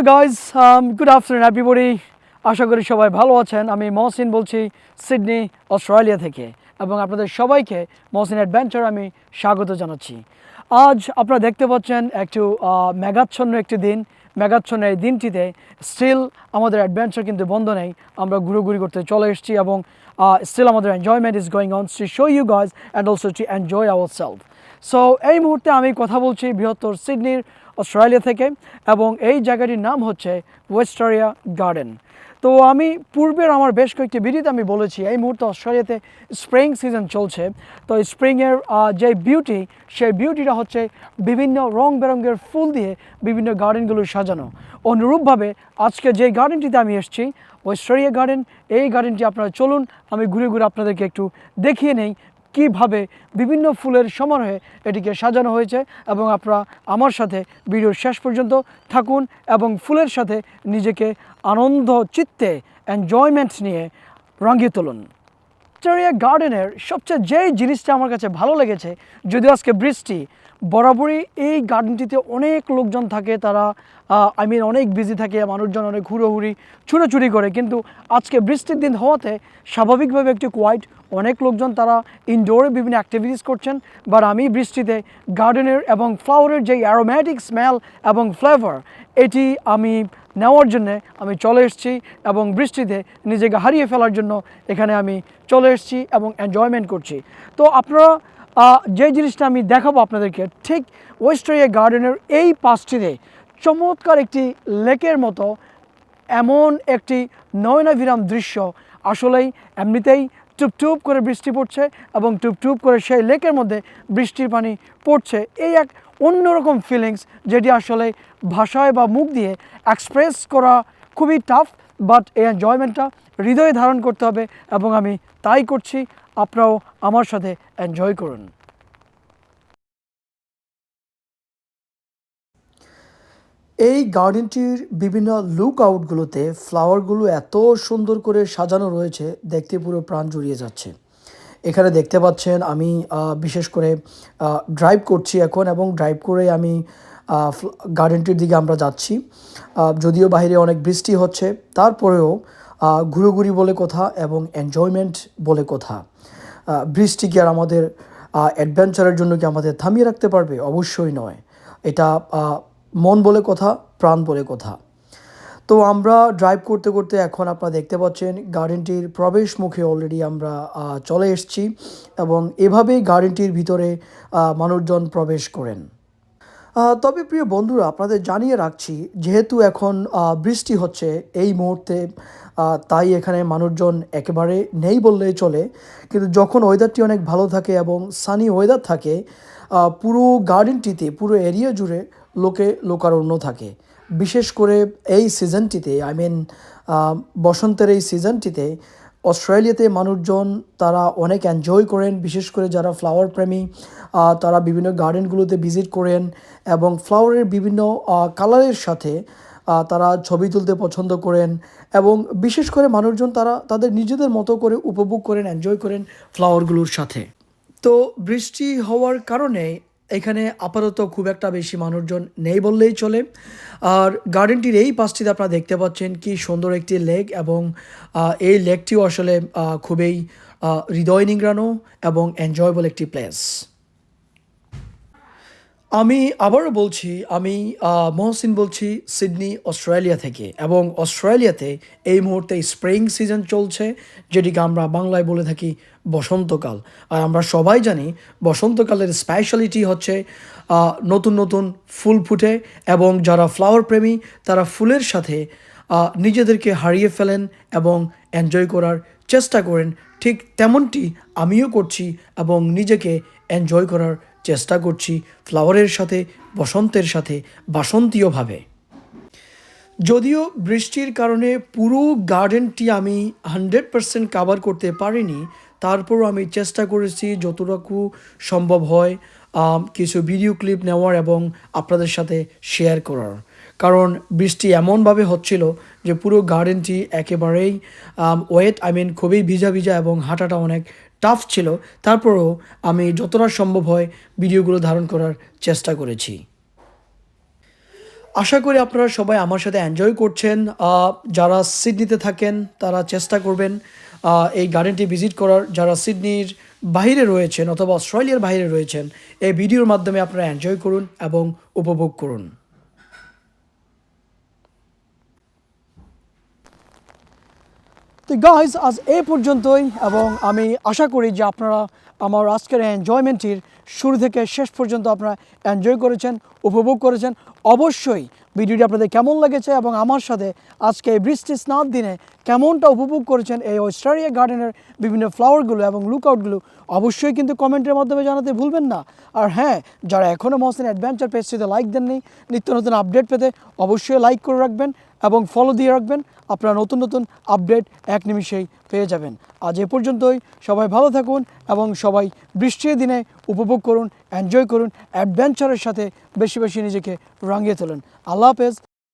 Hello guys good afternoon everybody আশা করি সবাই ভালো আছেন। আমি মহসিন বলছি সিডনি, অস্ট্রেলিয়া থেকে। এবং আপনাদের সবাইকে মহসিন অ্যাডভেঞ্চার আমি স্বাগত জানাচ্ছি। আজ আপনারা দেখতে পাচ্ছেন একটু মেঘাচ্ছন্ন একটি দিন। মেঘাচ্ছন্ন এই দিনটিতে স্টিল আমাদের অ্যাডভেঞ্চার কিন্তু বন্ধ নেই। আমরা ঘুরোঘুরি করতে চলে এসেছি এবং স্টিল আমাদের enjoyment is going on to show you guys and also to enjoy our self so এই মুহূর্তে আমি কথা বলছি বৃহত্তর সিডনির অস্ট্রেলিয়া থেকে এবং এই জায়গাটির নাম হচ্ছে ওয়েস্টারিয়া গার্ডেন। তো আমি পূর্বের আমার বেশ কয়েকটি ভিডিওতে আমি বলেছি, এই মুহূর্তে অস্ট্রেলিয়াতে স্প্রিং সিজন চলছে। তো স্প্রিংয়ের যে বিউটি, সেই বিউটিটা হচ্ছে বিভিন্ন রং বেরঙের ফুল দিয়ে বিভিন্ন গার্ডেনগুলো সাজানো। অনুরূপভাবে আজকে যে গার্ডেনটিতে আমি এসেছি, ওয়েস্টারিয়া গার্ডেন, এই গার্ডেনটি আপনারা চলুন, আমি ঘুরে ঘুরে আপনাদেরকে একটু দেখিয়ে নেই। কীভাবে বিভিন্ন ফুলের সমারোহে এটিকে সাজানো হয়েছে এবং আপনারা আমার সাথে ভিডিওর শেষ পর্যন্ত থাকুন এবং ফুলের সাথে নিজেকে আনন্দ, চিত্তে এনজয়মেন্ট নিয়ে রঙিয়ে তুলুন। ভিক্টোরিয়া গার্ডেনের সবচেয়ে যেই জিনিসটা আমার কাছে ভালো লেগেছে, যদিও আজকে বৃষ্টি বরাবরই এই গার্ডেনটিতে অনেক লোকজন থাকে, তারা আই মিন অনেক বিজি থাকে, মানুষজন অনেক হুড়োহুড়ি, ছুটোছুটি করে। কিন্তু আজকে বৃষ্টির দিন হওয়াতে স্বাভাবিকভাবে একটু কোয়াইট অনেক লোকজন তারা ইনডোরে বিভিন্ন অ্যাক্টিভিটিস করছেন। বাট আমি বৃষ্টিতে গার্ডেনের এবং ফ্লাওয়ারের যে অ্যারোম্যাটিক স্মেল এবং ফ্লেভার এটি আমি নেওয়ার জন্যে আমি চলে এসেছি এবং বৃষ্টিতে নিজেকে হারিয়ে ফেলার জন্য এখানে আমি চলে এসেছি এবং এনজয়মেন্ট করছি। তো আপনারা যে জিনিসটা আমি দেখাবো আপনাদেরকে, ঠিক ওয়েস্টারিয়া গার্ডেনের এই পাশটিতে চমৎকার একটি লেকের মতো এমন একটি নয়নাভিরাম দৃশ্য আসলেই এমনিতেই টুপটুপ করে বৃষ্টি পড়ছে এবং টুপটুপ করে সেই লেকের মধ্যে বৃষ্টির পানি পড়ছে। এই এক অন্যরকম ফিলিংস যেটি আসলে ভাষায় বা মুখ দিয়ে এক্সপ্রেস করা খুবই টাফ বাট এই এনজয়মেন্টটা হৃদয়ে ধারণ করতে হবে এবং আমি তাই করছি। আপনারাও আমার সাথে এনজয় করুন। এই গার্ডেনটির বিভিন্ন লুক আউটগুলোতে ফ্লাওয়ারগুলো এত সুন্দর করে সাজানো রয়েছে, দেখতে পুরো প্রাণ জুড়িয়ে যাচ্ছে। এখানে দেখতে পাচ্ছেন আমি বিশেষ করে ড্রাইভ করছি এখন এবং ড্রাইভ করে আমি গার্ডেনটির দিকে আমরা যাচ্ছি। যদিও বাইরে অনেক বৃষ্টি হচ্ছে, তারপরেও ঘুরোঘুরি বলে কথা এবং এনজয়মেন্ট বলে কথা। বৃষ্টি কি আর আমাদের অ্যাডভেঞ্চারের জন্য কি আমাদের থামিয়ে রাখতে পারবে? অবশ্যই নয়। এটা মন বলে কথা, প্রাণ বলে কথা। তো আমরা ড্রাইভ করতে করতে এখন আপনারা দেখতে পাচ্ছেন গার্ডেনটির প্রবেশ মুখে অলরেডি আমরা চলে এসেছি এবং এভাবেই গার্ডেনটির ভিতরে মানুষজন প্রবেশ করেন। তবে প্রিয় বন্ধুরা, আপনাদের জানিয়ে রাখছি, যেহেতু এখন বৃষ্টি হচ্ছে এই মুহূর্তে তাই এখানে মানুষজন একেবারে নেই বললেই চলে। কিন্তু যখন ওয়েদারটি অনেক ভালো থাকে এবং সানি ওয়েদার থাকে পুরো গার্ডেনটিতে পুরো এরিয়া জুড়ে লোকে লোকারণ্য থাকে। বিশেষ করে এই সিজনটিতে আই মিন বসন্তের এই সিজনটিতে অস্ট্রেলিয়াতে মানুষজন তারা অনেক এনজয় করেন, বিশেষ করে যারা ফ্লাওয়ার প্রেমী তারা বিভিন্ন গার্ডেনগুলোতে ভিজিট করেন এবং ফ্লাওয়ারের বিভিন্ন কালারের সাথে তারা ছবি তুলতে পছন্দ করেন এবং বিশেষ করে মানুষজন তারা তাদের নিজেদের মতো করে উপভোগ করেন এনজয় করেন ফ্লাওয়ারগুলোর সাথে। তো বৃষ্টি হওয়ার কারণে এখানে আপাতত খুব একটা বেশি মানুষজন নেই বললেই চলে। আর গার্ডেনটির এই পাশটিতে আপনারা দেখতে পাচ্ছেন কি সুন্দর একটি লেক এবং এই লেকটিও আসলে খুবই হৃদয় নিংড়ানো এবং এনজয়েবল একটি প্লেস আমি আবারও বলছি, আমি মহসিন বলছি সিডনি, অস্ট্রেলিয়া থেকে এবং অস্ট্রেলিয়াতে এই মুহূর্তে স্প্রিং সিজন চলছে, যেটিকে আমরা বাংলায় বলে থাকি বসন্তকাল। আর আমরা সবাই জানি বসন্তকালের স্পেশালিটি হচ্ছে নতুন নতুন ফুল ফুটে এবং যারা ফ্লাওয়ার প্রেমী, তারা ফুলের সাথে নিজেদেরকে হারিয়ে ফেলেন এবং এনজয় করার চেষ্টা করেন। ঠিক তেমনটি আমিও করছি এবং নিজেকে এনজয় করার চেষ্টা করছি ফ্লাওয়ারের সাথে, বসন্তের সাথে, বাসন্তীয়ভাবে। যদিও বৃষ্টির কারণে পুরো গার্ডেনটি আমি হান্ড্রেড পারসেন্ট কাভার করতে পারিনি, তারপরও আমি চেষ্টা করেছি যতটুকু সম্ভব হয় কিছু ভিডিও ক্লিপ নেওয়ার এবং আপনাদের সাথে শেয়ার করার। কারণ বৃষ্টি এমনভাবে হচ্ছিল যে পুরো গার্ডেনটি একেবারেই ওয়েট আই মিন খুবই ভিজা ভিজা এবং হাঁটাটা অনেক টাফ ছিল। তারপরেও আমি যতটা সম্ভব হয় ভিডিওগুলো ধারণ করার চেষ্টা করেছি। আশা করি আপনারা সবাই আমার সাথে এনজয় করছেন। যারা সিডনিতে থাকেন, তারা চেষ্টা করবেন এই গার্ডেনটি ভিজিট করার। যারা সিডনির বাইরে রয়েছেন অথবা অস্ট্রেলিয়ার বাইরে রয়েছেন, এই ভিডিওর মাধ্যমে আপনারা এনজয় করুন এবং উপভোগ করুন। তো গাইজ আজ এই পর্যন্তই, এবং আমি আশা করি যে আপনারা আমার আজকের এনজয়মেন্টটির শুরু থেকে শেষ পর্যন্ত আপনারা এনজয় করেছেন, উপভোগ করেছেন। অবশ্যই ভিডিওটি আপনাদের কেমন লেগেছে এবং আমার সাথে আজকে এই বৃষ্টি স্নাত দিনে কেমনটা উপভোগ করেছেন এই অস্ট্রেলিয়া গার্ডেনের বিভিন্ন ফ্লাওয়ারগুলো এবং লুকআউটগুলো অবশ্যই কিন্তু কমেন্টের মাধ্যমে জানাতে ভুলবেন না। আর হ্যাঁ যারা এখনও মহসিন অ্যাডভেঞ্চার পেজটিতে লাইক দেননি, নিত্য নতুন আপডেট পেতে অবশ্যই লাইক করে রাখবেন এবং ফলো দিয়ে রাখবেন। আপনারা নতুন নতুন আপডেট এক নিমিষেই পেয়ে যাবেন। আজ এ পর্যন্তই। সবাই ভালো থাকুন এবং সবাই বৃষ্টির দিনে উপভোগ করুন এনজয় করুন অ্যাডভেঞ্চারের সাথে বেশি বেশি নিজেকে রাঙিয়ে তোলেন। আল্লাহ হাফেজ।